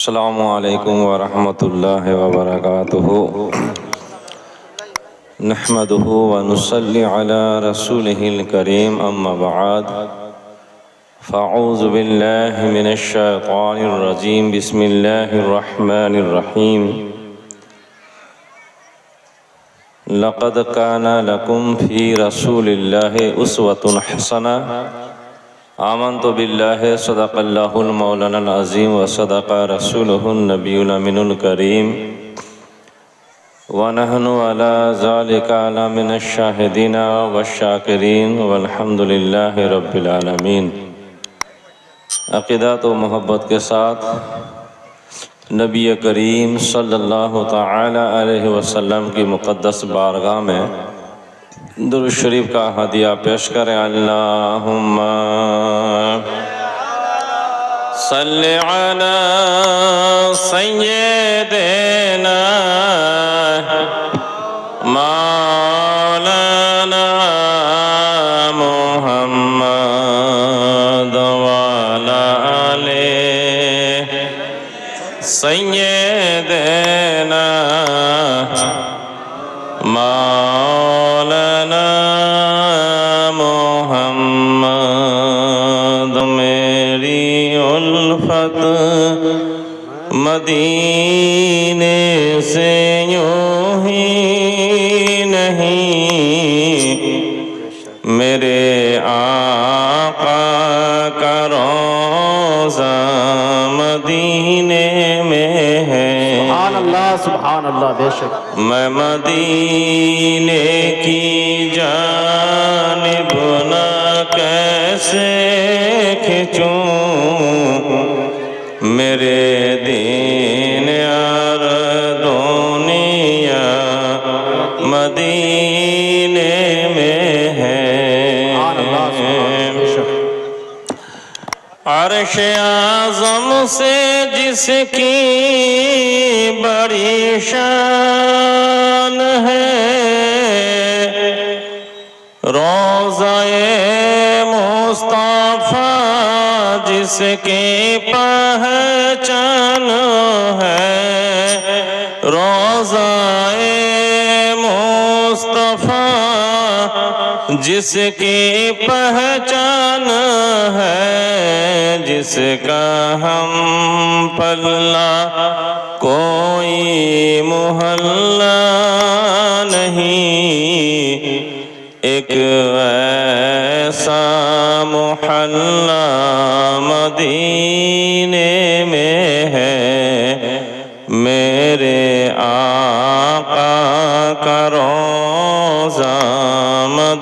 السلام علیکم ورحمت اللہ وبرکاتہ نحمده ونسلی علی رسوله الكریم اما بعد فاعوذ باللہ من الشیطان الرجیم بسم اللہ الرحمن الرحیم لقد کانا لکم فی رسول اللہ اسوة حسنہ حسنة آمنت بالله صدق الله المولانا العظيم وصدق رسوله النبي الأمين الكريم ونحن على ذلك على من الشاهدين والشاكرين والحمد لله رب العالمين عقیدت و محبت کے ساتھ نبی کریم صلی اللہ تعالی علیہ وسلم کی مقدس بارگاہ میں در شریف کا ہدیہ پیش کریں۔ اللہم صلی علی سیدنا مولانا محمد وعلا آلہ سیدنا مولانا محمد، میری الفت مدینے سے یوں ہی نہیں۔ میرے آقا کرو روزہ مدینے میں ہے۔ سبحان اللہ سبحان اللہ، بے شک۔ میں مدینے کی جانب نہ کیسے کھچوں میرے अर्श आजम से जिसकी बड़ी शान है रोजाए मुस्ताफा जिसकी पहचान جس کی پہچان ہے، جس کا ہم پلہ کوئی محلہ نہیں۔ ایک ایسا محلہ مدینے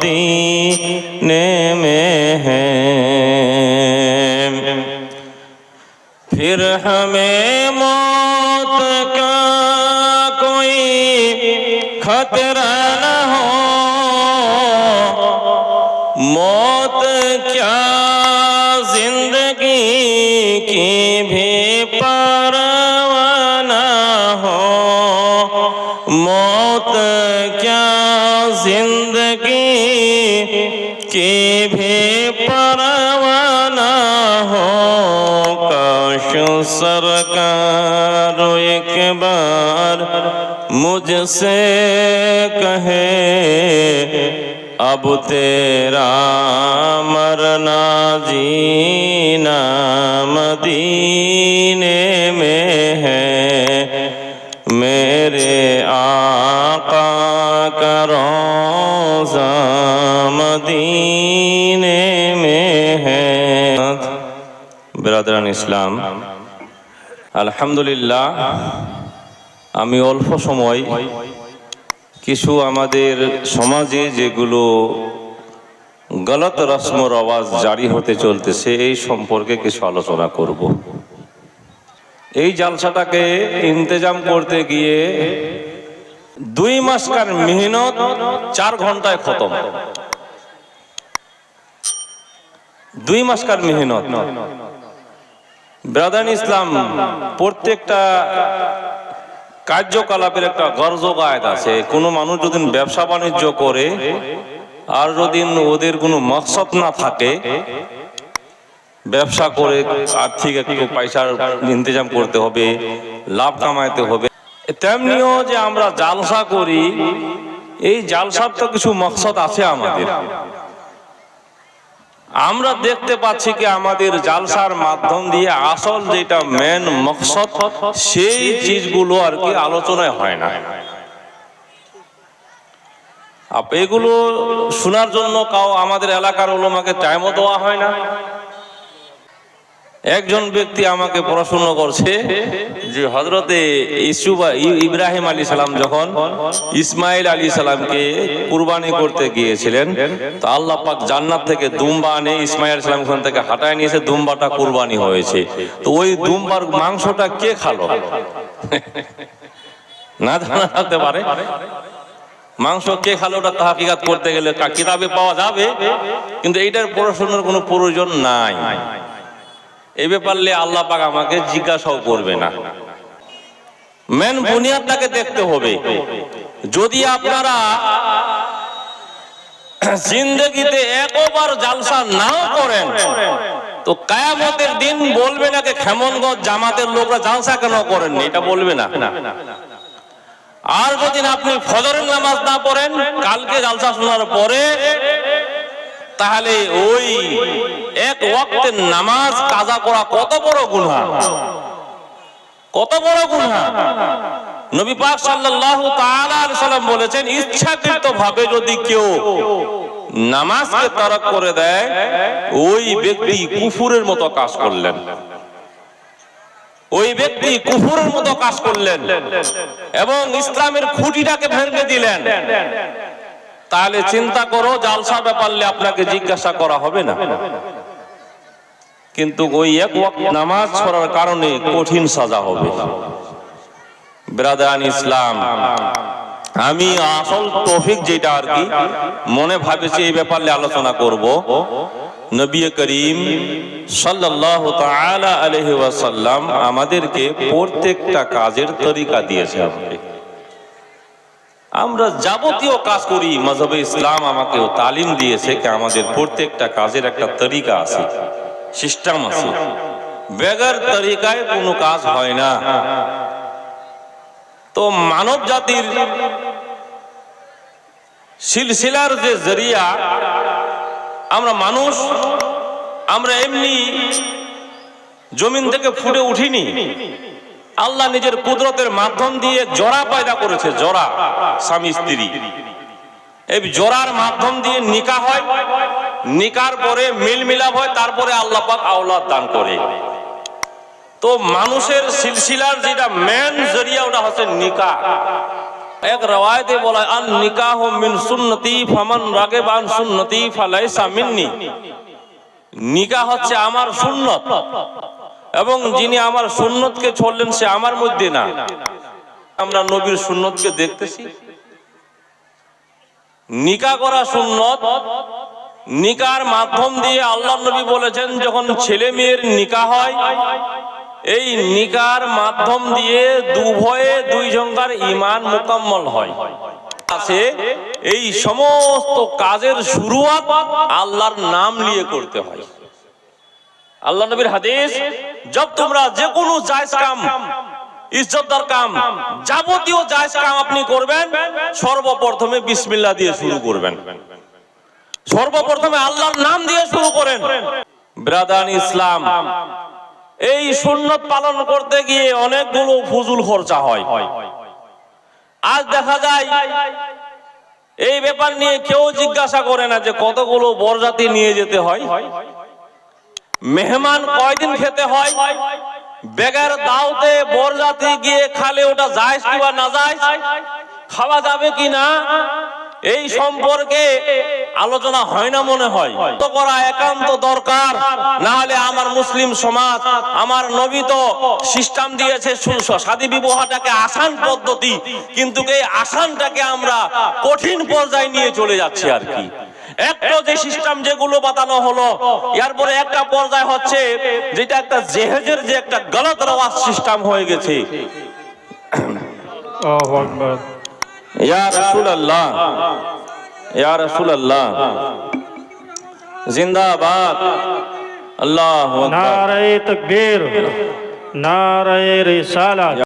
مدینے میں ہے پھر ہمیں موت کا کوئی خطرہ نہ ہو۔ موت کیا زندگی کی بھی سرکار، ایک بار مجھ سے کہے، اب تیرا مرنا جینا مدینے میں ہے۔ میرے آقا کا روزہ مدینے میں ہے۔ برادران اسلام আলহামদুলিল্লাহ, আমি অল্প সময় কিছু আমাদের সমাজে যেগুলো গলত রসম রওয়াজ জারি হতে চলতেছে, এই সম্পর্কে কিছু আলোচনা করব। এই জালসাটাকে ইন্তজাম করতে গিয়ে দুই মাসকার মেহনত চার ঘন্টায় খতম। দুই মাসকার মেহনত। ব্রাদান ইসলাম, প্রত্যেকটা কার্যকলাপের একটা গর্জ গায়দ আছে। কোনো মানুষ যদি ব্যবসা বাণিজ্য করে, আর যদি ওদের কোনো মকসদ না থাকে, ব্যবসা করে আর্থিক একটু পয়সার ইন্তজাম করতে হবে, লাভ কামাইতে হবে। তেমনিও যে আমরা জালসা করি, এই জালসার তো কিছু মকসদ আছে আমাদের। আমরা দেখতে পাচ্ছি কি আমাদের জালসার মাধ্যম দিয়ে আসল যেটা মেন মকসদ, সেই চিজগুলো আর কি আলোচনায় হয় না। এগুলো শোনার জন্য কাউ আমাদের এলাকার ওলোমাকে টাইমও দেওয়া হয় না। একজন ব্যক্তি আমাকে প্রশ্ন করছে যে হজরতে ইসুবা ইব্রাহিম আলী সালাম যখন ইসমাইল আলী সালামকে কুরবানি করতে গিয়েছিলেন, তো আল্লাহ পাক জান্নাত থেকে দুম্বা আনে, ইসমাইল সালাম ওখান থেকে হাঁটায় নিয়েছে দুম্বাটা কুরবানি হয়েছে। তো ওই দুম্বার মাংসটা কে খালো? না জানা থাকতে পারে। মাংস কে খালো ওটা হাকিকাত করতে গেলে কিতাবে পাওয়া যাবে, কিন্তু এইটার পড়াশোনার কোনো প্রয়োজন নাই। এই ব্যাপারে আল্লাহ পাক আমাকে জিজ্ঞাসাও করবে না। মেন বুনিয়াদটাকে দেখতে হবে। যদি আপনারা জিন্দগিতে একবার জালসা নাও করেন, তো কায়ামতের দিন বলবে না যে খেমনগঞ্জ জামাতের লোকরা জালসা কেন করেননি, এটা বলবে না। আর যদি আপনি ফজরের নামাজ না পড়েন, কালকে জালসা শোনার পরে, তাহলে ওই এক ওয়াক্তের নামাজ কাজা করা কত বড় গুনাহ? কত বড় গুনাহ? নবী পাক সাল্লাল্লাহু তাআলা আলাইহি সাল্লাম বলেছেন ইচ্ছাকৃত ভাবে যদি কেউ নামাজকে তরক করে দেয়, ওই ব্যক্তি কুফুরের মতো কাজ করলেন। ওই ব্যক্তি কুফুরের মতো কাজ করলেন এবং ইসলামের খুঁটিটাকে ভেঙে দিলেন। তাহলে চিন্তা করো জালসা ব্যাপারলে আপনাকে জিজ্ঞাসা করা হবে না। কিন্তু ওই এক নামাজ পড়ার কারণে কঠিন সাজা হবে। ব্রাদান ইসলাম, আমি আসল তৌফিক যেটা আর কি, মনে ভাবেছি এই ব্যাপারে আলোচনা করব। নবী করিম ওয়াসাল্লাম আমাদেরকে প্রত্যেকটা কাজের তরিকা দিয়েছে আমাকে। আমরা যাবতীয় কাজ করি মজহবে ইসলাম আমাকে তালিম দিয়েছে কি আমাদের প্রত্যেকটা কাজের একটা তরিকা আছে। সিস্টেম আছে। বেগার তরিকায় কোনো কাজ হয় না। তো মানব জাতির সিলসিলার যে জরিয়া, আমরা মানুষ, আমরা এমনি জমিন থেকে ফুটে উঠিনি। আল্লাহ নিজের কুদরতের মাধ্যম দিয়ে জরা পয়দা করেছে জোড়া স্বামী, স্ত্রী। এই জোড়ার মাধ্যম দিয়ে নিকা হয়। নিকার পরে মিল মিলাপ হয়, তারপরে আল্লাহ পাক আওলাদ দান করে। তো মানুষের সিলসিলার যেটা মেন জরিয়া ওটা হচ্ছে নিকা এক রওয়ায়তে বলা আন নিকাহ মিন সুন্নতি ফামান রাগে বান সুন্নতি ফালাইসা মিন্নি। নিকা হচ্ছে আমার সুন্নত, এবং যিনি আমার সুন্নতকে ছড়লেন সে আমার মধ্যে না। আমরা নবীর সুন্নতকে দেখতেছি। নিকা করা সুন্নত নিকার মাধ্যম দিয়ে আল্লাহ নবী বলেছেন, যখন ছেলে মেয়ের নিকা হয়, এই নিকার মাধ্যম দিয়ে দুভয়ে দুই জঙ্গার ইমান মোকাম্মল হয়। আছে, এই সমস্ত কাজের শুরুয়াত আল্লাহর নাম নিয়ে করতে হয়। আল্লাহ নবীর হাদিস, জব তোমরা যে কোনো জায়েজ কাম ইজ্জতদার কাম, যাবতীয় জায়েজ কাম আপনি করবেন, সর্বপ্রথমে বিসমিল্লাহ দিয়ে শুরু করবেন। সর্বপ্রথমে আল্লাহর নাম দিয়ে শুরু করেন। ব্রাদান ইসলাম, এই সুন্নত পালন করতে গিয়ে অনেকগুলো ফুজুল খরচা হয়। আজ দেখা যায়, এই ব্যাপার নিয়ে কেউ জিজ্ঞাসা করে না যে কতগুলো বরজাতি নিয়ে যেতে হয়। মেহমান কয়দিন খেতে হয়? বেগার দাওতে বরজাতি গিয়ে খালে ওটা যায় কি বা না যায় খাওয়া যাবে কি না? এই সম্পর্কে আলোচনা হয় না মনে হয়। করা একান্ত দরকার না হলে আমার মুসলিম সমাজ, আমার নবী তো সিস্টেম দিয়েছে শাদী বিবাহটাকে আসান পদ্ধতি, কিন্তু এই আসানটাকে আমরা কঠিন পর্যায়ে নিয়ে চলে যাচ্ছি আর কি। একটা যে সিস্টেম যেগুলো বাতানো হলো, এরপরে একটা পর্যায় হচ্ছে যেটা একটা জেহেজের যে একটা গলত রওয়াজ সিস্টেম হয়ে গেছে। আল্লাহু আকবার। ইয়া রাসূলুল্লাহ। ইয়া রাসূলুল্লাহ। জিন্দাবাদ। আল্লাহু আকবার। নারে তাকবীর। নারে রিসালাত।